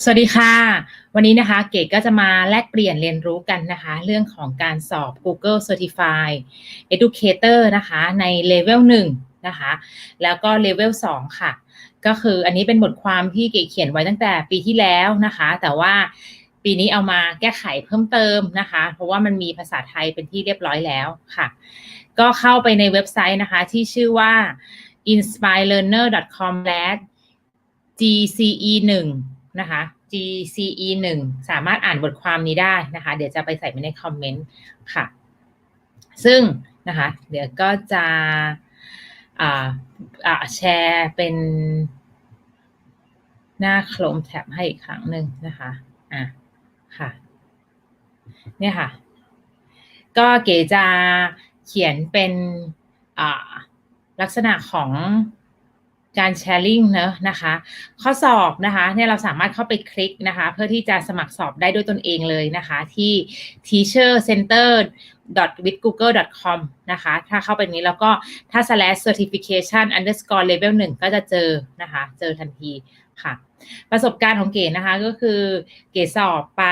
สวัสดีค่ะ วันนี้นะคะเกดก็จะมาแลกเปลี่ยนเรียนรู้กันนะคะ เรื่องของการสอบ Google Certified Educator นะคะในเลเวล1นะคะ แล้วก็เลเวล2ค่ะ ก็คืออันนี้เป็นบทความที่เกดเขียนไว้ตั้งแต่ปีที่แล้วนะคะ แต่ว่าปีนี้เอามาแก้ไขเพิ่มเติมนะคะ เพราะว่ามันมีภาษาไทยเป็นที่เรียบร้อยแล้วค่ะ ก็เข้าไปในเว็บไซต์นะคะ ที่ชื่อว่า inspirelearner.com GCE 1 นะคะ GCE 1สามารถอ่านบทความนี้ได้นะคะ เดี๋ยวจะไปใส่ไว้ในคอมเมนต์ค่ะ ซึ่งนะคะ เดี๋ยวก็จะแชร์เป็นหน้าโครมแท็บให้อีกครั้งหนึ่งนะคะ อะ ค่ะ เนี่ยค่ะ ก็เก๋จะเขียนเป็นลักษณะของ การแชร์ลิงเนะนะคะ ข้อสอบนะคะเนี่ยเราสามารถเข้าไปคลิกนะคะ เพื่อที่จะสมัครสอบได้ด้วยตนเองเลยนะคะที่ teachercenter with google com นะคะ ถ้าเข้าไปนี้แล้วก็ถ้า slash certification underscore level 1 ก็จะเจอนะคะ เจอทันทีค่ะประสบการณ์ของเก๋นะคะก็คือเก๋สอบไป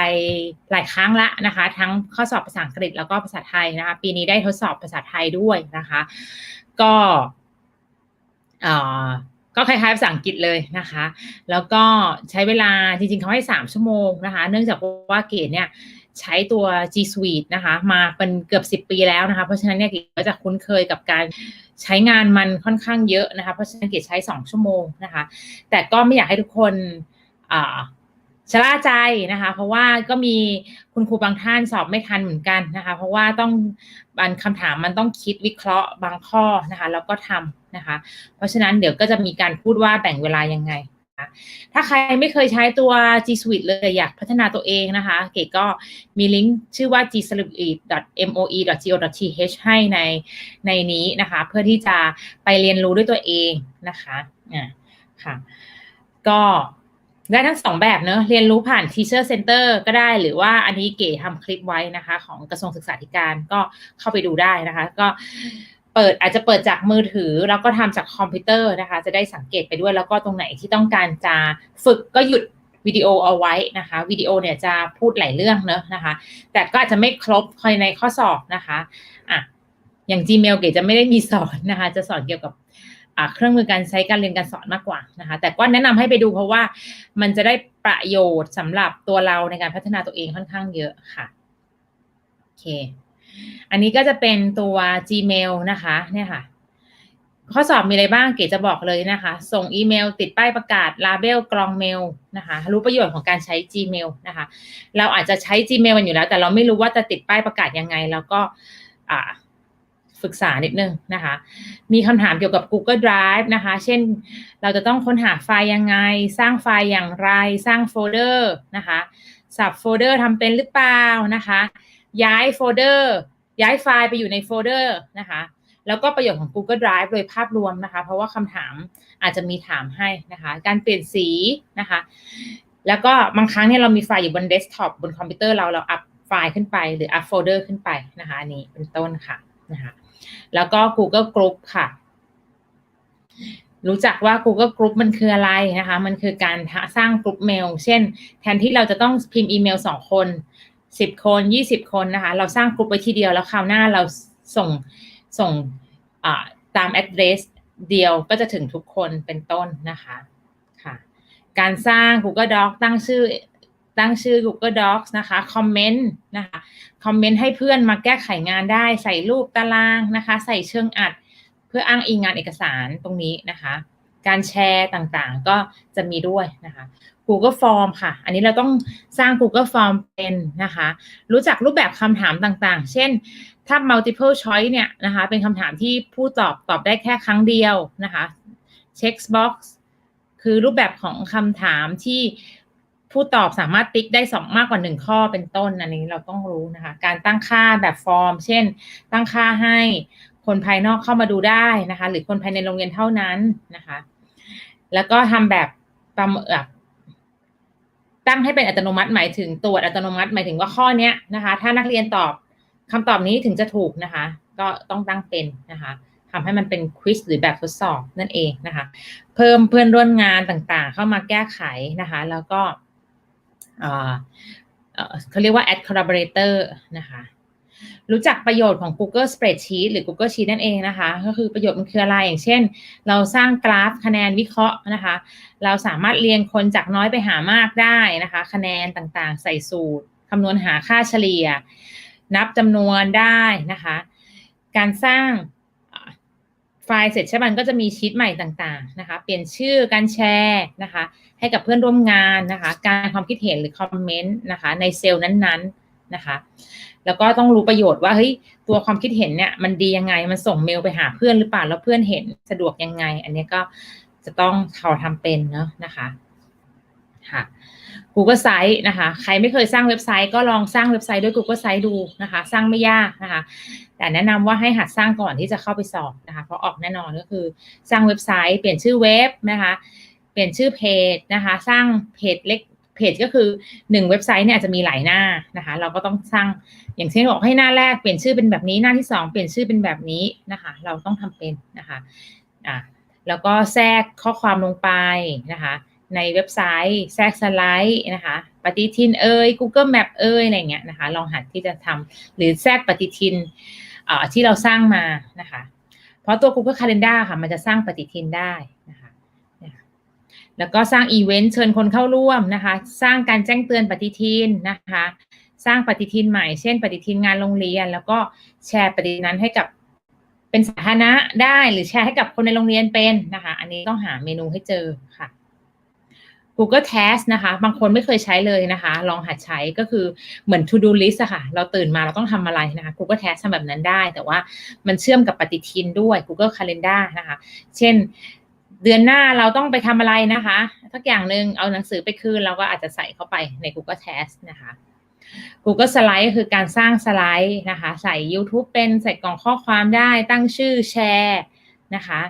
หลายครั้งละนะคะ ทั้งข้อสอบภาษาอังกฤษแล้วก็ภาษาไทยนะคะ ปีนี้ได้ทดสอบภาษาไทยด้วยนะคะ ก็ ก็คล้ายๆภาษาอังกฤษเลยนะคะ แล้วก็ใช้เวลาจริงๆเขาให้สามชั่วโมงนะคะ เนื่องจากว่าเกดเนี่ยใช้ตัว G Suite นะคะ มาเป็นเกือบสิบปีแล้วนะคะ เพราะฉะนั้นเนี่ยเกดก็จะคุ้นเคยกับการใช้งานมันค่อนข้างเยอะนะคะ เพราะฉะนั้นเกดใช้สองชั่วโมงนะคะ แต่ก็ไม่อยากให้ทุกคนชะล่าใจนะคะ เพราะว่าก็มีคุณครูบางท่านสอบไม่ทันเหมือนกันนะคะ เพราะว่าต้องบันคำถามมันต้องคิดวิเคราะห์บางข้อนะคะ แล้วก็ทำ นะคะ เพราะฉะนั้นเดี๋ยวก็จะมีการพูดว่าแบ่งเวลายังไงะถ้าใครไม่เคยใช้ตัว G Suite เลยอยากพัฒนาตัวเองนะคะ เก๋ก็มีลิงก์ชื่อว่า g Suite m o e g o th ให้ในในนี้นะคะ เพื่อที่จะไปเรียนรู้ด้วยตัวเองนะคะอ่าค่ะ ก็ได้ทั้งสองแบบเนอะเรียนรู้ผ่าน Teacher Center ก็ได้ หรือว่าอันนี้เก๋ทำคลิปไว้นะคะ ของกระทรวงศึกษาธิการก็เข้าไปดูได้นะคะ ก็ เปิดอาจจะเปิดจากมือถือ แล้วก็ทำจากคอมพิวเตอร์นะคะ จะได้สังเกตไปด้วยแล้วก็ตรงไหนที่ต้องการจะฝึกก็หยุดวิดีโอเอาไว้นะคะวิดีโอเนี่ยจะพูดหลายเรื่องเนอะนะคะ แต่ก็อาจจะไม่ครบภายในข้อสอบนะคะอะอย่าง Gmail เก๋จะไม่ได้มีสอนนะคะ จะสอนเกี่ยวกับเครื่องมือการใช้การเรียนการสอนมากกว่านะคะ แต่ก็แนะนำให้ไปดูเพราะว่ามันจะได้ประโยชน์สำหรับตัวเราในการพัฒนาตัวเองค่อนข้างเยอะค่ะโอเค อันนี้ก็จะเป็นตัว Gmail นะคะเนี่ยค่ะ ข้อสอบมีอะไรบ้างเก๋จะบอกเลยนะคะ ส่งอีเมล ติดป้ายประกาศลาเบลกรองเมลนะคะ รู้ประโยชน์ของการใช้ Gmail นะคะ เราอาจจะใช้ Gmail กันอยู่แล้ว แต่เราไม่รู้ว่าจะติดป้ายประกาศยังไง แล้วก็อ่าศึกษานิดนึงนะคะ มีคำถามเกี่ยวกับ Google Drive นะคะ เช่น เราจะต้องค้นหาไฟล์ยังไง สร้างไฟล์อย่างไร สร้างโฟลเดอร์นะคะ สับโฟลเดอร์ทำเป็นหรือเปล่านะคะ ย้ายโฟลเดอร์ ย้ายไฟล์ไปอยู่ในโฟลเดอร์นะคะ แล้วก็ประโยชน์ของ Google Drive โดยภาพรวมนะคะ เพราะว่าคำถามอาจจะมีถามให้นะคะ การเปลี่ยนสีนะคะ แล้วก็บางครั้งเนี่ยเรามีไฟล์อยู่บนเดสก์ท็อปบนคอมพิวเตอร์เราเราอัพไฟล์ขึ้นไปหรืออัพโฟลเดอร์ขึ้นไปนะคะอันนี้เป็นต้นค่ะนะคะแล้วก็ Google Group ค่ะ รู้จักว่า Google Group มันคืออะไรนะคะ มันคือการสร้างกลุ่มเมล เช่น แทนที่เราจะต้องพิมพ์อีเมลสองคน สิบคนยี่สิบคนนะคะ เราสร้างกลุ่มไปทีเดียวแล้วคราวหน้าเราส่งส่งตาม address เดียวก็จะถึงทุกคนเป็นต้นนะคะค่ะ การสร้าง Google Doc ตั้งชื่อตั้งชื่อ Google Docs นะคะคอมเมนต์นะคะคอมเมนต์ให้เพื่อนมาแก้ไขงานได้ใส่รูปตารางนะคะ ใส่เชิงอัด เพื่ออ้างอิงงานเอกสารตรงนี้นะคะ การแชร์ต่างๆก็จะมีด้วยนะคะ Google Form ค่ะ อันนี้เราต้องสร้าง Google Form เป็นนะคะ รู้จักรูปแบบคำถามต่างๆ เช่น ถ้า multiple choice เนี่ยนะคะ เป็นคำถามที่ผู้ตอบตอบได้แค่ครั้งเดียวนะคะ text box คือรูปแบบของคำถามที่ผู้ตอบสามารถติ๊กได้สองมากกว่าหนึ่งข้อเป็นต้นอันนี้เราต้องรู้นะคะ การตั้งค่าแบบฟอร์ม เช่น ตั้งค่าให้คนภายนอกเข้ามาดูได้นะคะ หรือคนภายในโรงเรียนเท่านั้นนะคะ แล้วก็ทำแบบประเมิน ตั้งให้เป็นอัตโนมัติหมายถึงตรวจอัตโนมัติหมายถึงว่าข้อเนี้ยนะคะ ถ้านักเรียนตอบคำตอบนี้ถึงจะถูกนะคะ ก็ต้องตั้งเป็นนะคะทำให้มันเป็นควิสหรือแบบทดสอบนั่นเองนะคะ เพิ่มเพื่อนร่วมงานต่างๆ เข้ามาแก้ไขนะคะ แล้วก็เขาเรียกว่า add Collaborator นะคะ รู้จักประโยชน์ของ Google Spreadsheet หรือ Google Sheet นั่นเองนะคะ ก็คือประโยชน์มันคืออะไร อย่างเช่น เราสร้างกราฟคะแนนวิเคราะห์นะคะ เราสามารถเรียงคนจากน้อยไปหามากได้นะคะ คะแนนต่างๆ ใส่สูตรคำนวณหาค่าเฉลี่ย นับจำนวนได้นะคะ การสร้างไฟล์เสร็จใช่ไหมมันก็จะมีชีตใหม่ต่างๆนะคะ เปลี่ยนชื่อการแชร์นะคะ ให้กับเพื่อนร่วมงานนะคะ การความคิดเห็นหรือคอมเมนต์นะคะ ในเซลล์นั้นๆนะคะ แล้วก็ต้องรู้ประโยชน์ว่าเฮ้ยตัวความคิดเห็นเนี่ยมันดียังไงมันส่งเมลไปหาเพื่อนหรือเปล่าแล้วเพื่อนเห็นสะดวกยังไง อันนี้ก็จะต้องเขาทำเป็นเนาะนะคะค่ะ Google Site นะคะ ใครไม่เคยสร้างเว็บไซต์ก็ลองสร้างเว็บไซต์ด้วย Google Site ดูนะคะ สร้างไม่ยากนะคะ แต่แนะนำว่าให้หัดสร้างก่อนที่จะเข้าไปสอบนะคะ เพราะออกแน่นอนก็คือสร้างเว็บไซต์ เปลี่ยนชื่อเว็บนะคะ เปลี่ยนชื่อเพจนะคะ สร้างเพจเล็ก เพจก็คือหนึ่งเว็บไซต์เนี่ยอาจจะมีหลายหน้านะคะ เราก็ต้องสร้างอย่างเช่นบอกให้หน้าแรกเปลี่ยนชื่อเป็นแบบนี้หน้าที่สองเปลี่ยนชื่อเป็นแบบนี้นะคะ เราต้องทำเป็นนะคะอ่าแล้วก็แทรกข้อความลงไปนะคะ ในเว็บไซต์แทรกสไลด์นะคะปฏิทินเอ่ย Google Map เอ่ยอะไรเงี้ยนะคะ ลองหัดที่จะทำหรือแทรกปฏิทินที่เราสร้างมานะคะ เพราะตัว Google Calendar ค่ะ มันจะสร้างปฏิทินได้นะคะ แล้วก็สร้างอีเวนต์เชิญคนเข้าร่วมนะคะ สร้างการแจ้งเตือนปฏิทินนะคะ สร้างปฏิทินใหม่เช่น ปฏิทินงานโรงเรียน แล้วก็แชร์ปฏิทินนั้นให้กับเป็นสาธารณะได้หรือแชร์ให้กับคนในโรงเรียนเป็นนะคะ อันนี้ต้องหาเมนูให้เจอค่ะ Google Task นะคะ บางคนไม่เคยใช้เลยนะคะ ลองหัดใช้ก็คือเหมือน To Do List อะค่ะ เราตื่นมาเราต้องทำอะไรนะคะ Google Task ทำแบบนั้นได้ แต่ว่ามันเชื่อมกับปฏิทินด้วย Google Calendar นะคะ เช่น เดือนหน้าเราต้องไปทำอะไรนะคะสักอย่างหนึ่งเอาหนังสือไปคืนเราก็อาจจะใส่เข้าไปใน Google Task นะคะ Google Slide คือการสร้างสไลด์นะคะ ใส่ YouTube เป็นใส่กล่องข้อความได้ตั้งชื่อแชร์นะคะ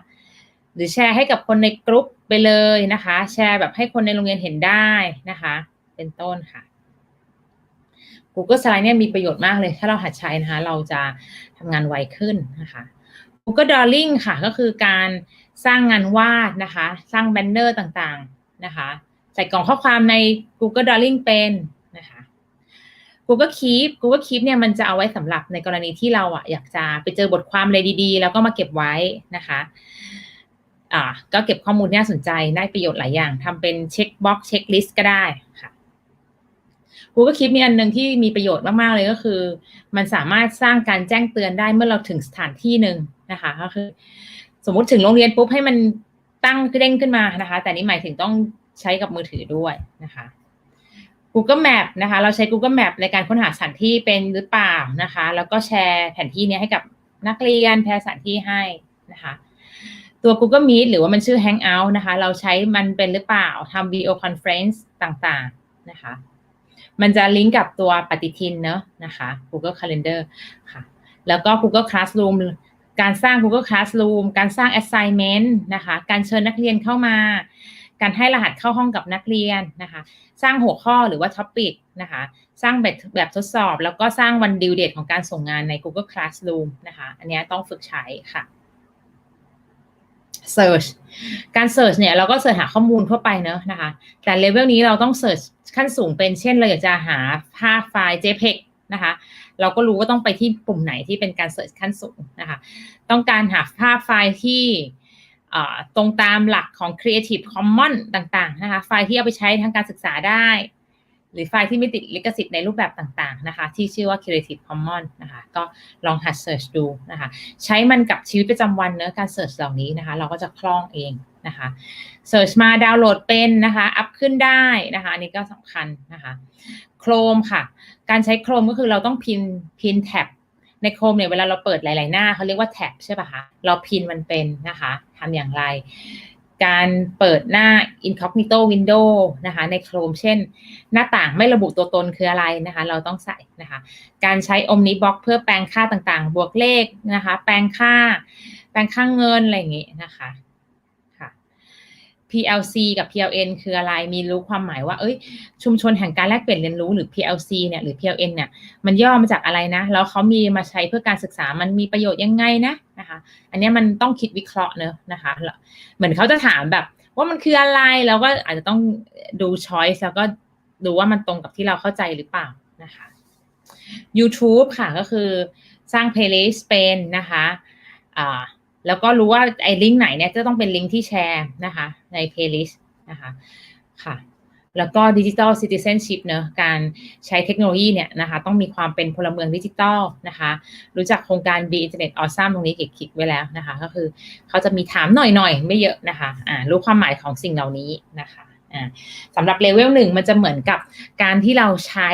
หรือแชร์ให้กับคนในกลุ่มไปเลยนะคะ แชร์แบบให้คนในโรงเรียนเห็นได้นะคะ เป็นต้นค่ะ Google Slide เนี่ยมีประโยชน์มากเลย ถ้าเราหัดใช้นะคะ เราจะทำงานไวขึ้นนะคะ Google Drawing ค่ะ ก็คือการ สร้างงานวาดนะคะ สร้างแบนเนอร์ต่างๆนะคะ ใส่กล่องข้อความใน Google Drawing เป็นนะคะ Google Keep Google Keep เนี่ยมันจะเอาไว้สำหรับในกรณีที่เราอะอยากจะไปเจอบทความอะไรดีๆ แล้วก็มาเก็บไว้นะคะอ่าก็เก็บข้อมูลน่าสนใจได้ประโยชน์หลายอย่างทำเป็นเช็คบ็อกเช็คลิสต์ก็ได้ค่ะ Google Keep มีอันหนึ่งที่มีประโยชน์มาก ๆ เลยก็คือ มันสามารถสร้างการแจ้งเตือนได้เมื่อเราถึงสถานที่หนึ่งนะคะก็คือ สมมุติถึงโรงเรียนปุ๊บให้มันตั้งเด้งขึ้นมานะคะ แต่นี้หมายถึงต้องใช้กับมือถือด้วยนะคะ Google Map นะคะ เราใช้ Google Map ในการค้นหาสถานที่เป็นหรือเปล่านะคะ แล้วก็แชร์แผนที่นี้ให้กับนักเรียนแพร์สถานที่ให้นะคะ ตัว Google Meet หรือว่ามันชื่อ Hangout นะคะ เราใช้มันเป็นหรือเปล่าทำ video conference ต่างๆนะคะ มันจะลิงก์กับตัวปฏิทินเนอะนะคะ Google Calendar ค่ะ แล้วก็ Google Classroom การสร้าง Google Classroom การสร้าง assignment นะคะ การเชิญนักเรียนเข้ามา การให้รหัสเข้าห้องกับนักเรียนนะคะ สร้างหัวข้อหรือว่าท็อปิกนะคะ สร้างแบบแบบทดสอบ แล้วก็สร้างวันดิวเดตของการส่งงานใน Google Classroom นะคะ อันนี้ต้องฝึกใช้ค่ะ Search การ Search เนี่ยเราก็เสิร์ชหาข้อมูลทั่วไปเนอะนะคะ แต่เลเวลนี้เราต้อง Search ขั้นสูงเป็นเช่นเราอยากจะหาภาพไฟล์ JPEG นะคะ เราก็รู้ว่าต้องไปที่ปุ่มไหนที่เป็นการ Search ขั้นสูงนะคะ ต้องการหาภาพไฟล์ที่ตรงตามหลักของ Creative Commons ต่างๆนะคะ ไฟล์ที่เอาไปใช้ทางการศึกษาได้ หรือไฟล์ที่ไม่ติดลิขสิทธิ์ในรูปแบบต่างๆนะคะ ที่ชื่อว่า Creative Commons นะคะ ก็ลองหัด Search ดูนะคะ ใช้มันกับชีวิตประจำวันเนอะการ Search เหล่านี้นะคะ เราก็จะคล่องเองนะคะ Search มาดาวน์โหลดเป็นนะคะ อัพขึ้นได้นะคะ อันนี้ก็สำคัญนะคะ Chrome ค่ะ การใช้ Chrome ก็คือเราต้องพินพินแท็บใน Chrome เนี่ยเวลาเราเปิดหลาย ๆ หน้าเขาเรียกว่าแท็บใช่ป่ะคะเราพินมันเป็นนะคะทำอย่างไร การเปิดหน้า incognito window นะคะใน Chrome เช่น หน้าต่างไม่ระบุตัวตนคืออะไรนะคะ เราต้องใส่นะคะ การใช้ omnibox เพื่อแปลงค่าต่างๆ บวกเลขนะคะ แปลงค่า แปลงค่าเงินอะไรอย่างงี้นะคะ PLC กับ PLN คืออะไร มีรู้ความหมายว่า เอ้ย ชุมชนแห่งการแลกเปลี่ยนเรียนรู้หรือ PLC เนี่ยหรือ PLN เนี่ย มันย่อมาจากอะไรนะ แล้วเขามีมาใช้เพื่อการศึกษา มันมีประโยชน์ยังไงนะนะคะ อันนี้มันต้องคิดวิเคราะห์เนอะนะคะ เหมือนเขาจะถามแบบว่ามันคืออะไร แล้วก็อาจจะต้องดู choice แล้วก็ดูว่ามันตรงกับที่เราเข้าใจหรือเปล่านะคะ YouTube ค่ะก็คือสร้าง playlist เป็นนะคะ อ่า แล้วก็รู้ว่าไอ้ลิงก์ไหนเนี่ยจะต้องเป็นลิงก์ที่แชร์นะคะใน playlist นะคะค่ะแล้วก็ดิจิ t a ลซิติเซนชิพเนอะการใช้เทคโนโลยีเนี่ยนะคะต้องมีความเป็นพลเมืองดิจิตอลนะคะรู้จักโครงการ Be Internet Awesome ตรงนี้เก็บคลิกไว้แล้วนะคะ ก็คือเขาจะมีถามหน่อยๆ ไม่เยอะนะคะอ่ารู้ความหมายของสิ่งเหล่านี้นะคะอ่าสำหรับเลเวลหนึ่งมันจะเหมือนกับการที่เราใช้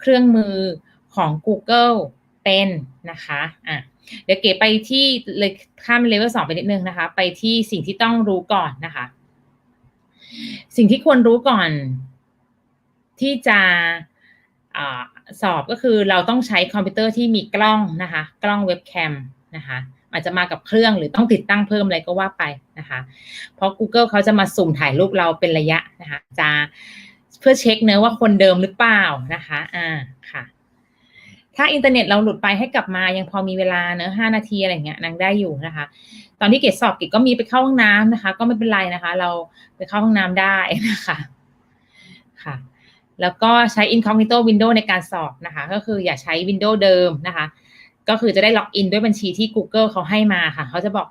เครื่องมือของ Google เป็นนะคะอะเดี๋ยวเก๋ไปที่เลยข้ามเลเวลสองไปนิดนึงนะคะ ไปที่สิ่งที่ต้องรู้ก่อนนะคะ สิ่งที่ควรรู้ก่อน ที่จะอสอบก็คือเราต้องใช้คอมพิวเตอร์ที่มีกล้องนะคะ กล้องเว็บแคมนะคะอาจจะมากับเครื่องหรือต้องติดตั้งเพิ่มอะไรก็ว่าไปนะคะ เพราะ Google เขาจะมาสุ่มถ่ายรูปเราเป็นระยะนะคะ จะเพื่อเช็คเนื้อว่าคนเดิมหรือเปล่านะคะ อ่าค่ะ ถ้าอินเทอร์เน็ตเราหลุดไปให้กลับมายังพอมีเวลาเนอะห้านาทีอะไรเงี้ยนางได้อยู่นะคะ ตอนที่เกดสอบเกดก็มีไปเข้าห้องน้ำนะคะ ก็ไม่เป็นไรนะคะ เราไปเข้าห้องน้ำได้นะคะค่ะ แล้วก็ใช้ incognito window ในการสอบนะคะ ก็คืออย่าใช้ window เดิมนะคะ ก็คือจะได้ล็อกอินด้วยบัญชีที่ Google เขาให้มาค่ะ เขาจะบอก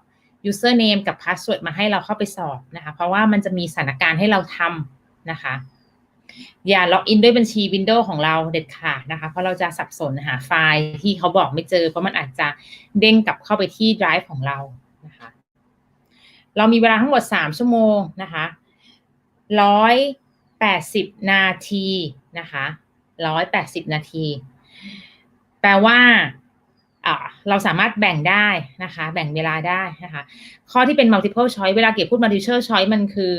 username กับ password มาให้เราเข้าไปสอบนะคะ เพราะว่ามันจะมีสถานการณ์ให้เราทำนะคะ อย่าล็อกอินด้วยบัญชี Windows ของเราเด็ดขาดนะคะ เพราะเราจะสับสนหาไฟล์ที่เขาบอกไม่เจอ เพราะมันอาจจะเด้งกลับเข้าไปที่ Drive ของเรานะคะ เรามีเวลาทั้งหมด 3 ชั่วโมงนะคะร้อยแปดสิบนาทีนะคะร้อยแปดสิบนาที แปลว่าเราสามารถแบ่งได้นะคะ แบ่งเวลาได้นะคะ ข้อที่เป็น multiple choice เวลาเก็บพูด multiple choice มันคือ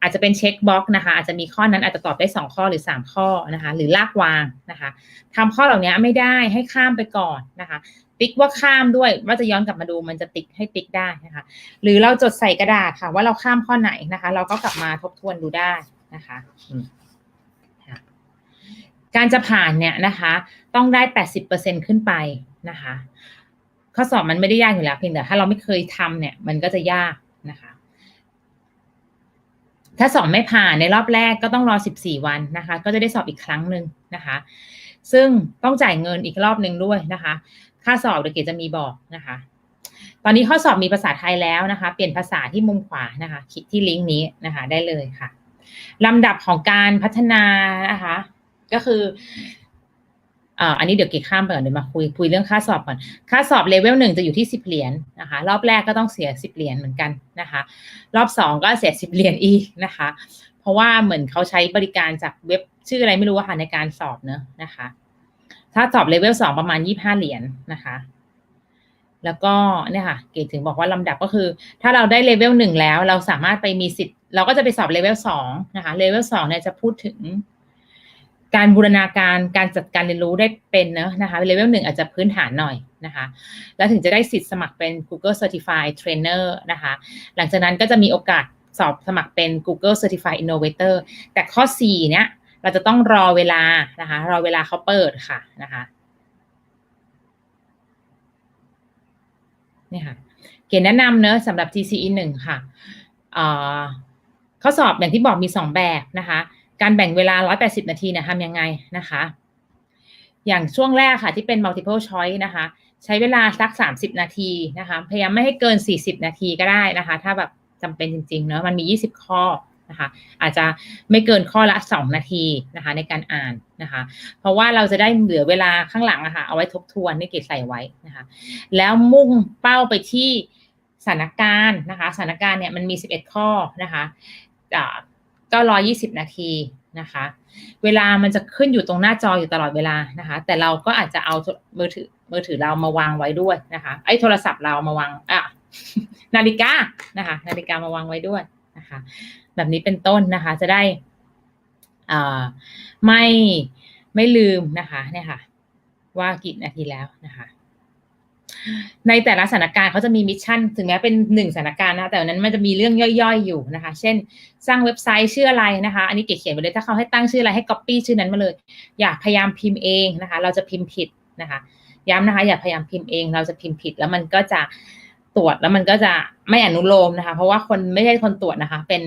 อาจจะเป็นเช็คบ็อกนะคะ อาจจะมีข้อนั้นอาจจะตอบได้ 2 ข้อหรือ 3 ข้อนะคะ หรือลากวางนะคะทำข้อเหล่านี้ไม่ได้ให้ข้ามไปก่อนนะคะ ติ๊กว่าข้ามด้วยว่าจะย้อนกลับมาดูมันจะติ๊กให้ติ๊กได้นะคะ หรือเราจดใส่กระดาษค่ะว่าเราข้ามข้อไหนนะคะ เราก็กลับมาทบทวนดูได้นะคะการจะผ่านเนี่ยนะคะ ต้องได้ 80%ขึ้นไปนะคะ ข้อสอบมันไม่ได้ยากอยู่แล้วเพียงแต่ถ้าเราไม่เคยทำเนี่ย มันก็จะยากนะคะ ถ้าสอบไม่ผ่านในรอบแรกก็ต้องรอ 14 วันนะคะ ก็จะได้สอบอีกครั้งหนึ่งนะคะ ซึ่งต้องจ่ายเงินอีกรอบหนึ่งด้วยนะคะ ค่าสอบเดี๋ยวเกจะมีบอกนะคะ ตอนนี้ข้อสอบมีภาษาไทยแล้วนะคะ เปลี่ยนภาษาที่มุมขวานะคะคลิกที่ลิงก์นี้นะคะได้เลยค่ะลำดับของการพัฒนานะคะ ก็คือ อันนี้เดี๋ยวเกข้ามไปก่อนเดี๋ยวมาคุยคุยเรื่องค่าสอบก่อน ค่าสอบเลเวลหนึ่งจะอยู่ที่สิบเหรียญนะคะ รอบแรกก็ต้องเสียสิบเหรียญเหมือนกันนะคะ รอบสองก็เสียสิบเหรียญอีกนะคะ เพราะว่าเหมือนเขาใช้บริการจากเว็บชื่ออะไรไม่รู้ค่ะในการสอบเนอะนะคะ ถ้าสอบเลเวลสองประมาณยี่ห้าเหรียญนะคะ แล้วก็เนี่ยค่ะ เกดถึงบอกว่าลำดับก็คือ ถ้าเราได้เลเวลหนึ่งแล้ว เราสามารถไปมีสิทธิ์เราก็จะไปสอบเลเวลสองนะคะเลเวลสองเนี่ยจะพูดถึง การบูรณาการการจัดการเรียนรู้ได้เป็นเนอะนะคะเลเวลหนึ่งอาจจะพื้นฐานหน่อยนะคะแล้วถึงจะได้สิทธิ์สมัครเป็น Google Certified Trainer นะคะหลังจากนั้นก็จะมีโอกาสสอบสมัครเป็น Google Certified Innovator แต่ข้อ4เนี่ยเราจะต้องรอเวลานะคะรอเวลาเขาเปิดค่ะนะคะนี่ค่ะเกณฑ์แนะนำเนอะสำหรับ TCE 1 ค่ะข้อสอบอย่างที่บอกมี 2 แบบนะคะ การแบ่งเวลา 180 นาทีเนี่ยทำยังไงนะคะ อย่างช่วงแรกค่ะที่เป็น multiple choice นะคะ ใช้เวลาสัก 30 นาทีนะคะ พยายามไม่ให้เกิน 40 นาทีก็ได้นะคะ ถ้าแบบจำเป็นจริงๆเนอะมันมี 20 ข้อนะคะอาจจะไม่เกินข้อละ 2 นาทีนะคะในการอ่านนะคะ เพราะว่าเราจะได้เหลือเวลาข้างหลังอะคะเอาไว้ทบทวนนี่เกดใส่ไว้นะคะ แล้วมุ่งเป้าไปที่สถานการณ์นะคะสถานการณ์เนี่ยมันมี 11 ข้อนะคะ ก็ร้อยี่สิบนาทีนะคะ เวลามันจะขึ้นอยู่ตรงหน้าจออยู่ตลอดเวลานะคะ แต่เราก็อาจจะเอามือถือมือถือเรามาวางไว้ด้วยนะคะ ไอ้โทรศัพท์เรามาวางอะนาฬิกานะคะ นาฬิกามาวางไว้ด้วยนะคะ แบบนี้เป็นต้นนะคะ จะได้อ่าไม่ไม่ลืมนะคะเนี่ยค่ะ ว่ากี่นาทีแล้วนะคะ ในแต่ละสถานการณ์เขาจะมีมิชชั่น ถึงแม้เป็นหนึ่งสถานการณ์นะแต่นั้นมันจะมีเรื่องย่อยๆอยู่นะคะ เช่น สร้างเว็บไซต์ชื่ออะไรนะคะ อันนี้เก๋เขียนไปเลยถ้าเขาให้ตั้งชื่ออะไรให้ copy ชื่อนั้นมาเลย อย่าพยายามพิมพ์เองนะคะ เราจะพิมพ์ผิดนะคะ ย้ำนะคะ อย่าพยายามพิมพ์เอง เราจะพิมพ์ผิด แล้วมันก็จะตรวจแล้วมันก็จะไม่อนุโลมนะคะ เพราะว่าคนไม่ใช่คนตรวจนะคะ เป็น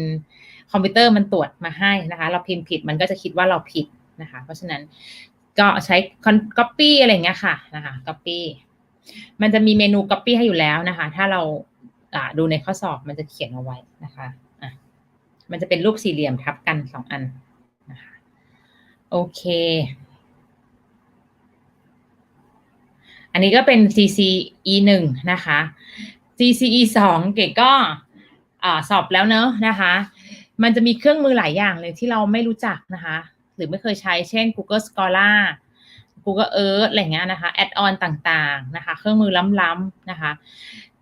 คอมพิวเตอร์มันตรวจมาให้นะคะ เราพิมพ์ผิดมันก็จะคิดว่าเราผิดนะคะ เพราะฉะนั้นก็ใช้ copy อะไรเงี้ยค่ะนะคะ copy มันจะมีเมนู copy ให้อยู่แล้วนะคะ ถ้าเราดูในข้อสอบมันจะเขียนเอาไว้นะคะอะมันจะเป็นรูปสี่เหลี่ยมทับกันสองอันนะคะโอเค อันนี้ก็เป็น CCE หนึ่งนะคะ CCE สองเก๋ก็สอบแล้วเนอะนะคะ มันจะมีเครื่องมือหลายอย่างเลยที่เราไม่รู้จักนะคะ หรือไม่เคยใช้เช่น Google Scholar Google Earth อะไรเงี้ยนะคะแอดออนต่างๆนะคะเครื่องมือล้ำๆนะคะ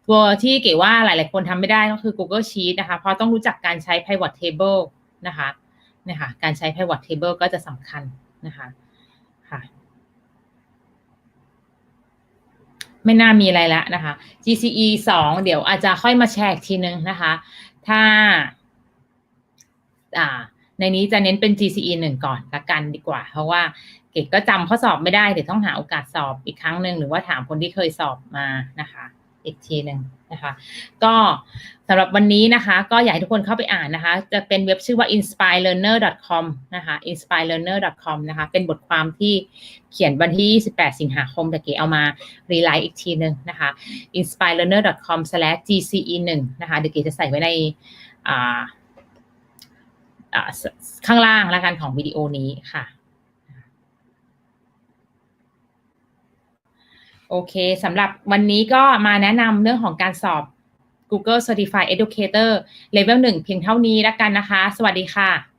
ตัวที่เก๋ว่าหลายๆคนทำไม่ได้ก็คือ Google Sheet นะคะเพราะต้องรู้จักการใช้ pivot table นะคะเนี่ยค่ะการใช้ pivot table ก็จะสำคัญนะคะค่ะไม่น่ามีอะไรแล้วนะคะ GCE สองเดี๋ยวอาจจะค่อยมาแชร์อีกทีนึงนะคะ ถ้าอ่าในนี้จะเน้นเป็น GCE หนึ่งก่อนละกันดีกว่า เพราะว่า เกดก็จำข้อสอบไม่ได้เดี๋ยวต้องหาโอกาสสอบอีกครั้งหนึ่งหรือว่าถามคนที่เคยสอบมานะคะ อีกทีหนึ่งนะคะ ก็สำหรับวันนี้นะคะ ก็อยากให้ทุกคนเข้าไปอ่านนะคะ จะเป็นเว็บชื่อว่า inspirelearner.com นะคะ inspirelearner.com นะคะ เป็นบทความที่เขียนวันที่ 28 สิงหาคมแต่เก๋เอามารีไลท์อีกทีหนึ่งนะคะ inspirelearner.com/gce1 นะคะเดี๋ยวเก๋จะใส่ไว้ในข้างล่างแล้วกันของวิดีโอนี้ค่ะ โอเคสำหรับวันนี้ก็มาแนะนำเรื่องของการสอบ Google Certified Educator Level 1 เพียงเท่านี้แล้วกันนะคะ สวัสดีค่ะ